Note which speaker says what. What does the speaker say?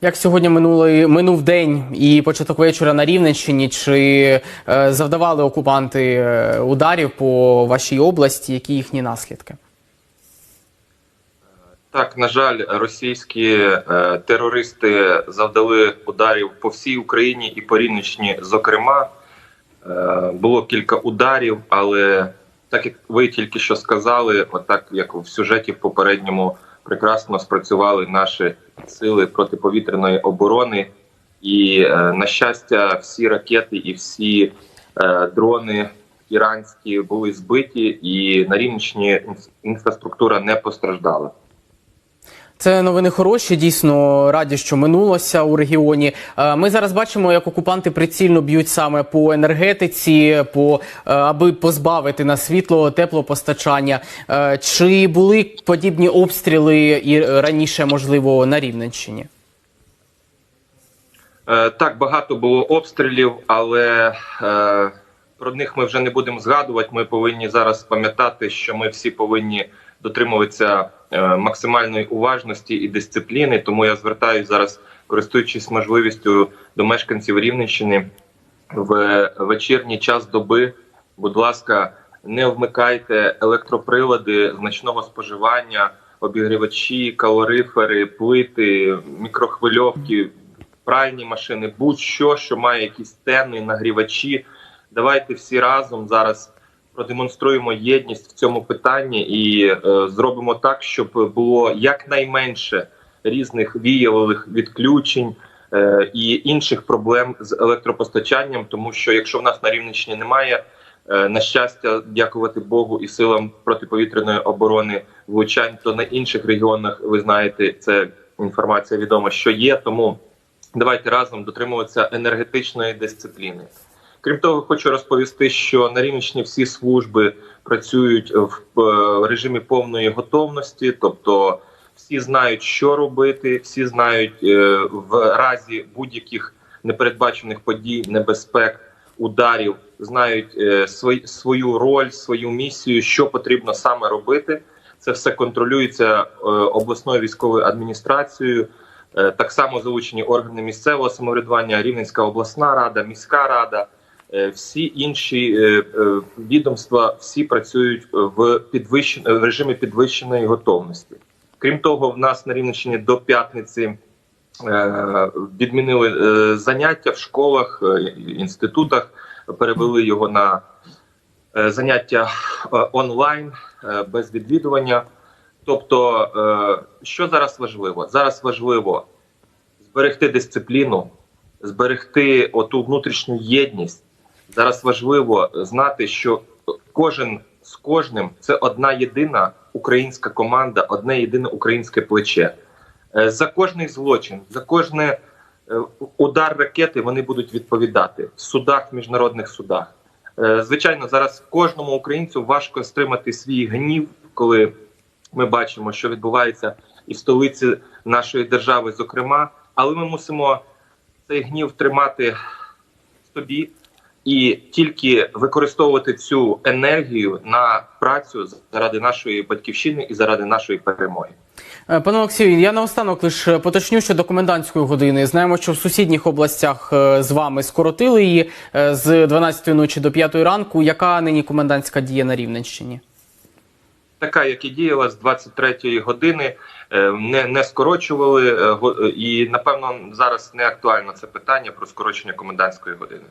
Speaker 1: Як сьогодні минулий минув день і початок вечора на Рівненщині? Чи е, завдавали окупанти е, ударів по вашій області? Які їхні наслідки?
Speaker 2: Так, на жаль, російські е, терористи завдали ударів по всій Україні і по Рівненщині, зокрема. Е, було кілька ударів, але так як ви тільки що сказали, отак як в сюжеті в попередньому прекрасно спрацювали наші сили протиповітряної оборони, і е, на щастя, всі ракети і всі е, дрони іранські були збиті, і на Рівненщині інфраструктура не постраждала.
Speaker 1: Це новини хороші. Дійсно раді, що минулося у регіоні. Е, Ми зараз бачимо, як окупанти прицільно б'ють саме по енергетиці, по е, аби позбавити на світло теплопостачання. Е, Чи були подібні обстріли і раніше, можливо, на Рівненщині?
Speaker 2: Так, багато було обстрілів, але про них ми вже не будемо згадувати. Ми повинні зараз пам'ятати, що ми всі повинні дотримуватися е, максимальної уважності і дисципліни. Тому я звертаюся зараз, користуючись можливістю до мешканців Рівненщини в вечірній час доби. Будь ласка, не вмикайте електроприлади значного споживання, обігрівачі, калорифери, плити, мікрохвильовки, пральні машини, будь-що, що має якісь тени, нагрівачі. Давайте всі разом зараз продемонструємо єдність в цьому питанні і е, зробимо так, щоб було якнайменше різних віялових відключень е, і інших проблем з електропостачанням, тому що якщо в нас на Рівненщині немає. е, На щастя, дякувати Богу і силам протиповітряної оборони влучань, то на інших регіонах ви знаєте, це інформація відома, що є. Тому давайте разом дотримуватися енергетичної дисципліни. Крім того, хочу розповісти, що на Рівненщині всі служби працюють в е, режимі повної готовності, тобто всі знають, що робити, всі знають е, в разі будь-яких непередбачених подій, небезпек, ударів, знають е, свою роль, свою місію, що потрібно саме робити. Це все контролюється обласною військовою адміністрацією. Так само залучені органи місцевого самоврядування, Рівненська обласна рада, міська рада, всі інші е, е, відомства, всі працюють в підвищен... режимі підвищеної готовності. Крім того, в нас на Рівненщині до п'ятниці е, відмінили е, заняття в школах, е, інститутах, перевели його на е, заняття е, онлайн е, без відвідування. Тобто, е, що зараз важливо? Зараз важливо зберегти дисципліну, зберегти оту внутрішню єдність. Зараз важливо знати, що кожен з кожним це одна єдина українська команда, одне єдине українське плече. Е, За кожний злочин, за кожне е, удар ракети вони будуть відповідати в судах, в міжнародних судах. Е, Звичайно, зараз кожному українцю важко стримати свій гнів, коли ми бачимо, що відбувається і в столиці нашої держави, зокрема, але ми мусимо цей гнів тримати собі і тільки використовувати цю енергію на працю заради нашої батьківщини і заради нашої перемоги.
Speaker 1: Е, Пане Олексію, я наостанок лише поточню щодо комендантської години. Знаємо, що в сусідніх областях е, з вами скоротили її е, з 12 ночі до 5 ранку. Яка нині комендантська дія на Рівненщині?
Speaker 2: Така, як і діяла з 23-ї години, не, не скорочували, і напевно зараз не актуально це питання про скорочення комендантської години.